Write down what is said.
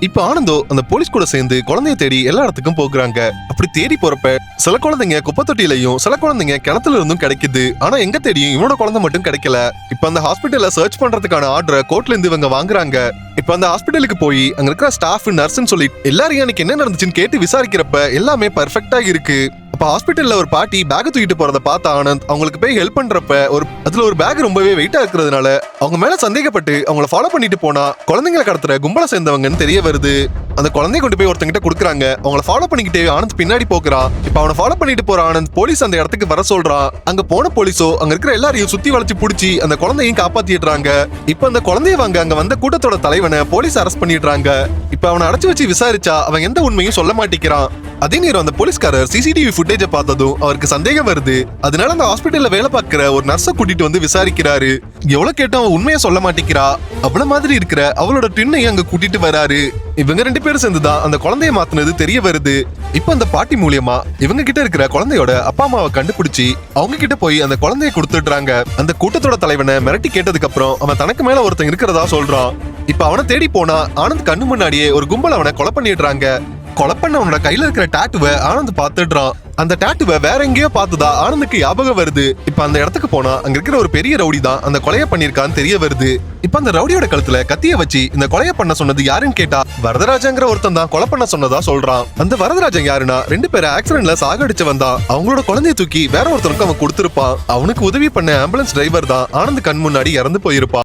இப்ப ஆனந்தோ அந்த போலீஸ் கூட சேர்ந்து குழந்தைய தேடி எல்லா இடத்துக்கும் போகுறாங்க. அப்படி தேடி போறப்ப சில குழந்தைங்க குப்பை தொட்டிலையும் சில குழந்தைங்க கிணத்துல இருந்தும் கிடைக்குது. ஆனா எங்க தேடியும் இவனோட குழந்தை மட்டும் கிடைக்கல. இப்ப அந்த ஹாஸ்பிட்டல்ல சர்ச் பண்றதுக்கான ஆர்டரை கோர்ட்ல இருந்து இவங்க வாங்குறாங்க. இப்ப அந்த ஹாஸ்பிட்டலுக்கு போய் அங்க இருக்கிற ஸ்டாஃப் நர்ஸ்னு சொல்லி எல்லாரும் எனக்கு என்ன நடந்துச்சுன்னு கேட்டு விசாரிக்கிறப்ப எல்லாமே பர்ஃபெக்டா இருக்கு. அப்ப ஹாஸ்பிட்டல்ல ஒரு பாட்டி பேக் தூக்கிட்டு போறத பார்த்த ஆனந்த் அவங்களுக்கு போய் ஹெல்ப் பண்றப்ப ஒரு அதுல ஒரு பேக் ரொம்பவே வெயிட்டா இருக்கிறதுனால அவங்க மேல சந்தேகப்பட்டு அவங்கள ஃபாலோ பண்ணிட்டு போனா குழந்தைங்களை கடத்துற கும்பலை சேர்ந்தவங்கன்னு தெரிய வருது. அந்த குழந்தைய கொண்டு போய் ஒருத்தங்கிட்ட கொடுக்குறாங்க. அவங்கள ஃபாலோ பண்ணிக்கிட்டே ஆனந்த் பின்னாடி போக்குறான் இப்ப அவனை ஃபாலோ பண்ணிட்டு போற ஆனந்த் போலீஸ் அந்த இடத்துக்கு வர சொல்றான் அங்க போன போலீஸோ அங்க இருக்கிற எல்லாரையும் சுத்தி வளைச்சு புடிச்சு அந்த குழந்தையும் காப்பாத்திடுறாங்க. இப்ப அந்த குழந்தைய வாங்க அங்க வந்த கூட்டத்தோட தலைவனை போலீஸ் அரெஸ்ட் பண்ணிடுறாங்க. இப்ப அவனை அடைச்சு வச்சு விசாரிச்சா அவன் எந்த உண்மையும் சொல்ல மாட்டேங்கிறான். அதே நேரம் அந்த போலீஸ்காரர் சிசிடிவி ஃபுட்டேஜ பார்த்ததும் அவருக்கு சந்தேகம் வருது. அதனால அந்த ஹாஸ்பிட்டல்ல வேலை பார்க்கிற ஒரு நர்ஸை கூட்டிட்டு வந்து விசாரிக்கிறாரு. எவ்வளவு கேட்டும் அவன் உண்மையை சொல்ல மாட்டேங்கிறா. அவள மாதிரி இருக்கிற அவளோட டின்னையும் அங்க கூட்டிட்டு வராரு. இவங்க ரெண்டு பேரும் சேர்ந்துதான் அந்த குழந்தைய மாத்தினது தெரிய வருது. இப்ப அந்த பாட்டி மூலியமா இவங்க கிட்ட இருக்கிற குழந்தையோட அப்பா அம்மாவை கண்டுபிடிச்சு அவங்க கிட்ட போய் அந்த குழந்தைய கொடுத்துடுறாங்க. அந்த கூட்டத்தோட தலைவனை மிரட்டி கேட்டதுக்கு அப்புறம் அவன் தனக்கு மேல ஒருத்தன் இருக்கிறதா சொல்றான். இப்ப அவனை தேடி போனா ஆனந்த் கண்ணு முன்னாடியே ஒரு கும்பல் அவனை கொலை பண்ணிடுறாங்க. கொலை பண்ண அவனோட கையில இருக்கிற டாட்டுவை ஆனந்த் பாத்துடுறான் அந்த டாட்டுவை வேற எங்கேயோ பார்த்ததா ஆனந்துக்கு ஞாபகம் வருது. இப்ப அந்த இடத்துக்கு போனா அங்க இருக்கிற ஒரு பெரிய ரவுடி தான் அந்த கொலைய பண்ணிருக்கான்னு தெரிய வருது. இப்ப அந்த ரவுடியோட கழுத்துல கத்திய வச்சு இந்த கொலைய பண்ண சொன்னது யாருன்னு கேட்டா வரதராஜங்கிற ஒருத்தன் தான் கொலை பண்ண சொன்னதா சொல்றான். அந்த வரதராஜன் யாருன்னா ரெண்டு பேரை ஆக்சிடென்ட்ல சாகடிச்சு வந்தான். அவங்களோட குழந்தைய தூக்கி வேற ஒருத்தனுக்கு அவன் கொடுத்திருப்பான். அவனுக்கு உதவி பண்ண ஆம்புலன்ஸ் டிரைவர் தான் ஆனந்த் கண் முன்னாடி இறந்து போயிருப்பான்.